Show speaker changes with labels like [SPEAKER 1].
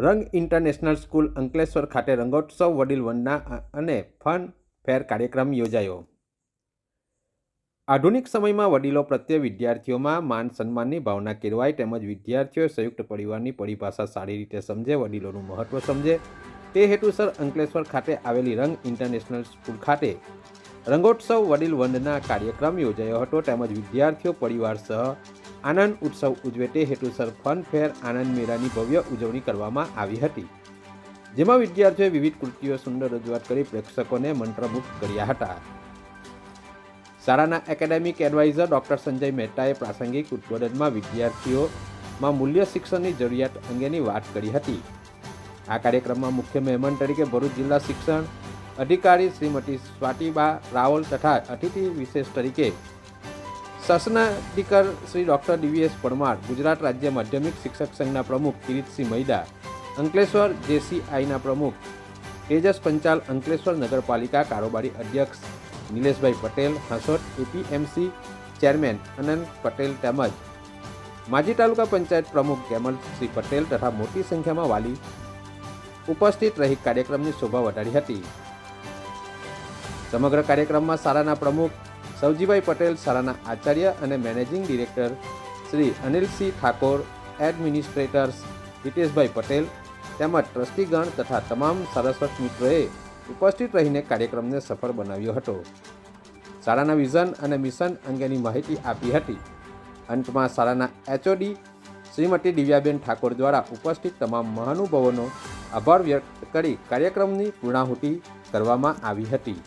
[SPEAKER 1] રંગ international school Ankleshwar ખાતે રંગોત્સવ વડીલ વંદના અને ફન ફેર કાર્યક્રમ યોજાયો. આધુનિક સમયમાં વડીલો પ્રત્યે વિદ્યાર્થીઓમાં માન સન્માનની ભાવના કેળવાય તેમજ વિદ્યાર્થીઓ સંયુક્ત પરિવારની પરિભાષા સારી રીતે સમજે, વડીલોનું મહત્ત્વ સમજે. તે હેતુસર અંકલેશ્વર ખાતે આવેલી રંગ ઇન્ટરનેશનલ સ્કૂલ ખાતે રંગોત્સવ વડીલ વંદના કાર્યક્રમ યોજાયો હતો. તેમજ વિદ્યાર્થીઓ પરિવાર સહ આનંદ ઉત્સવ ઉજવે તે હેતુસર ફનફેર આનંદ મેળાની ભવ્ય ઉજવણી કરવામાં આવી હતી. જેમાં વિદ્યાર્થીઓએ વિવિધ કૃતિઓ સુંદર રજૂઆત કરી પ્રેક્ષકોને મંત્રમુગ્ધ કર્યા હતા. શાળાના એકેડેમિક એડવાઇઝર ડૉક્ટર સંજય મહેતાએ પ્રાસંગિક ઉદ્બોધનમાં વિદ્યાર્થીઓમાં મૂલ્ય શિક્ષણની જરૂરિયાત અંગેની વાત કરી હતી. આ કાર્યક્રમમાં મુખ્ય મહેમાન તરીકે ભરૂચ જિલ્લા શિક્ષણ અધિકારી શ્રીમતી સ્વાતિબા રાવલ તથા અતિથિ વિશેષ તરીકે શાસનાધિકાર શ્રી ડૉક્ટર ડીવીએસ પરમાર, ગુજરાત રાજ્ય માધ્યમિક શિક્ષક સંઘના પ્રમુખ કિરીટસિંહ મૈદા અંકલેશ્વર જેસીઆઈના પ્રમુખ તેજસ પંચાલ, અંકલેશ્વર નગરપાલિકા કારોબારી અધ્યક્ષ નિલેશભાઈ પટેલ, હાંસોટ એપીએમસી ચેરમેન અનંત પટેલ તેમજ માજી તાલુકા પંચાયત પ્રમુખ કેમલસિંહ પટેલ તથા મોટી સંખ્યામાં વાલી ઉપસ્થિત રહી કાર્યક્રમની શોભા વધારી હતી. સમગ્ર કાર્યક્રમમાં શાળાના પ્રમુખ સવજીભાઈ પટેલ શાળાના આચાર્ય અને managing director Shri Anilsinh Thakor, administrators Hiteshbhai Patel તેમજ ટ્રસ્ટીગણ તથા તમામ સરસ્વત મિત્રોએ ઉપસ્થિત રહીને કાર્યક્રમને સફળ બનાવ્યો હતો. શાળાના વિઝન અને મિશન અંગેની માહિતી આપી હતી. અંતમાં શાળાના એચઓડી શ્રીમતી દિવ્યાબેન ઠાકોર દ્વારા ઉપસ્થિત તમામ મહાનુભાવોનો આભાર વ્યક્ત કરી કાર્યક્રમની પૂર્ણાહુતિ કરવામાં આવી હતી.